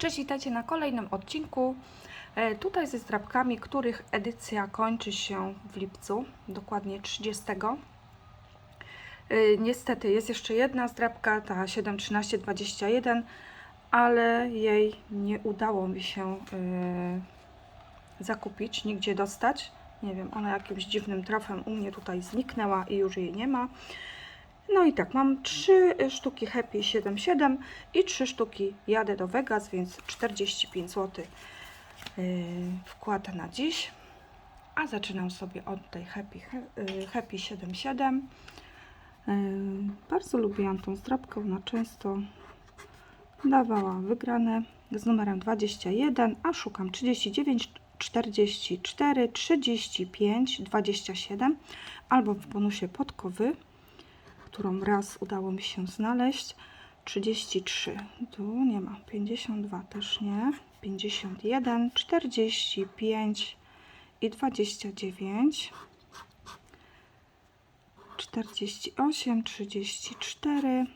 Cześć, witajcie na kolejnym odcinku. E, Tutaj ze zdrabkami, których edycja kończy się w lipcu, dokładnie 30. E, Niestety jest jeszcze jedna zdrabka, ta 71321, ale jej nie udało mi się e, zakupić, nigdzie dostać. Nie wiem, ona jakimś dziwnym trafem u mnie tutaj zniknęła i już jej nie ma. No i tak, mam trzy sztuki Happy 77 i trzy sztuki jadę do Vegas, więc 45 zł wkład na dziś. A zaczynam sobie od tej Happy, yy, Happy 77. Yy, bardzo lubiłam tą zdrabkę, ona często dawała wygrane z numerem 21, a szukam 39, 44, 35, 27 albo w bonusie podkowy którą raz udało mi się znaleźć. 33, tu nie ma, 52 też nie, 51, 45 i 29, 48, 34,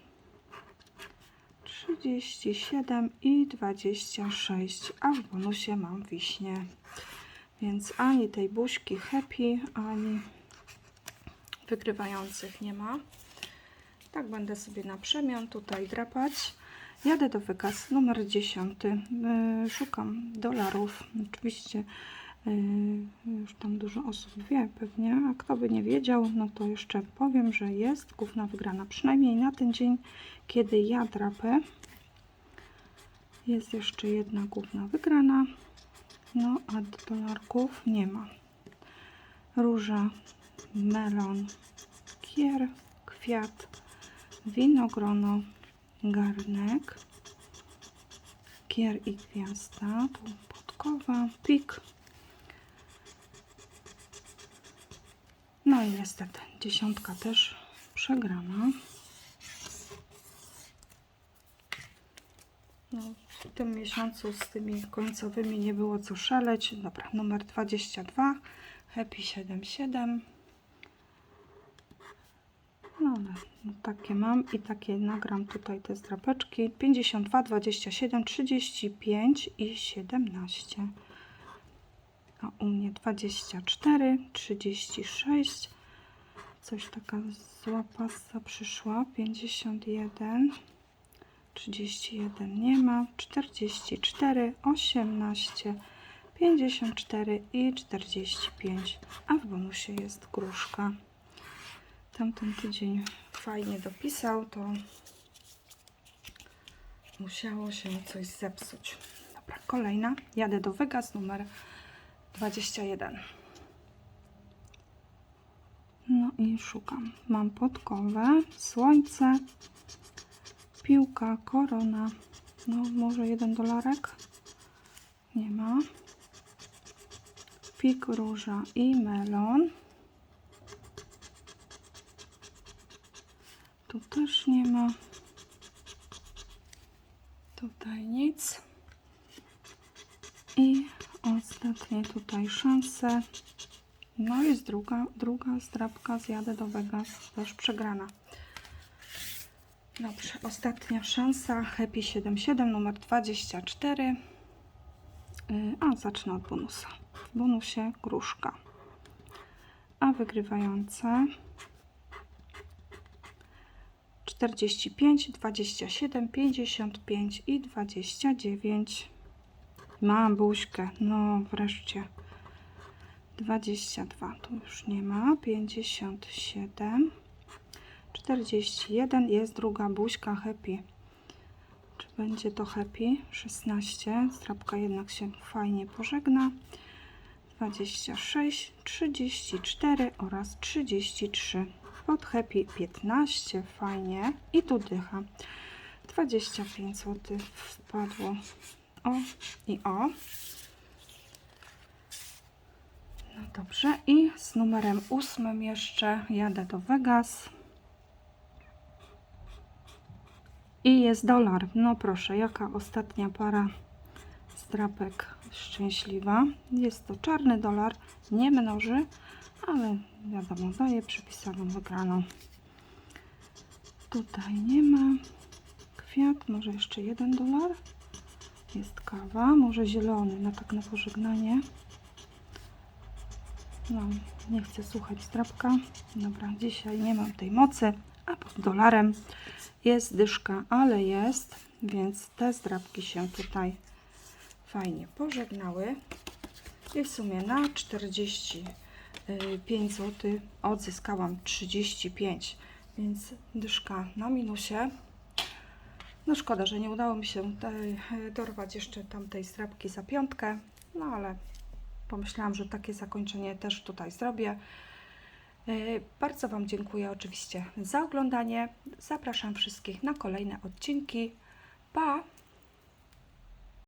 37 i 26, a w bonusie mam wiśnie. Więc ani tej buźki happy, ani wygrywających nie ma. Tak będę sobie na przemian tutaj drapać. Jadę do Vegas, numer 10. Yy, szukam dolarów. Oczywiście yy, już tam dużo osób wie pewnie, a kto by nie wiedział, no to jeszcze powiem, że jest główna wygrana. Przynajmniej na ten dzień, kiedy ja drapę, jest jeszcze jedna główna wygrana. No a dolarków nie ma. Róża, melon, kier, kwiat, winogrono, garnek, kier i gwiazda, tu podkowa, pik. No i niestety dziesiątka też przegrana. No, w tym miesiącu z tymi końcowymi nie było co szaleć. Dobra, numer 22, Happy 77. Ale no, takie mam i takie nagram tutaj te zdrapeczki. 52, 27, 35 i 17. A u mnie 24, 36. Coś taka zła pasta przyszła. 51, 31 nie ma. 44, 18, 54 i 45. A w bonusie jest gruszka tamten tydzień fajnie dopisał, to musiało się coś zepsuć. Dobra, kolejna. Jadę do Vegas numer 21. No i szukam. Mam podkowę, słońce, piłka, korona. No, może jeden dolarek? Nie ma. Pik, róża i melon. Tu też nie ma. Tutaj nic. I ostatnie tutaj szanse. No jest druga, druga zdrabka, zjadę do Vegas, też przegrana. Dobrze, ostatnia szansa, Happy 77, numer 24. Yy, A, zacznę od bonusa. W bonusie gruszka. A wygrywające 45, 27, 55 i 29. Mam buźkę, no wreszcie. 22, tu już nie ma. 57, 41, jest druga buźka happy. Czy będzie to happy? 16, strapka jednak się fajnie pożegna. 26, 34 oraz 33 pod happy 15, fajnie. I tu dycha. 25 zł wpadło. O i o. No dobrze. I z numerem 8 jeszcze jadę do Vegas. I jest dolar, no proszę jaka ostatnia para strapek szczęśliwa. Jest to czarny dolar, nie mnoży ale wiadomo, daje przypisaną wygraną. Tutaj nie ma. Kwiat, może jeszcze jeden dolar. Jest kawa, może zielony, no tak na pożegnanie. No, nie chcę słuchać zdrabka. Dobra, dzisiaj nie mam tej mocy, a pod dolarem jest dyszka, ale jest, więc te zdrabki się tutaj fajnie pożegnały. I w sumie na 45 zł odzyskałam 35, więc dyszka na minusie. No szkoda, że nie udało mi się tej, dorwać jeszcze tamtej strapki za piątkę, no ale pomyślałam, że takie zakończenie też tutaj zrobię. Yy, Bardzo Wam dziękuję oczywiście za oglądanie. Zapraszam wszystkich na kolejne odcinki. Pa!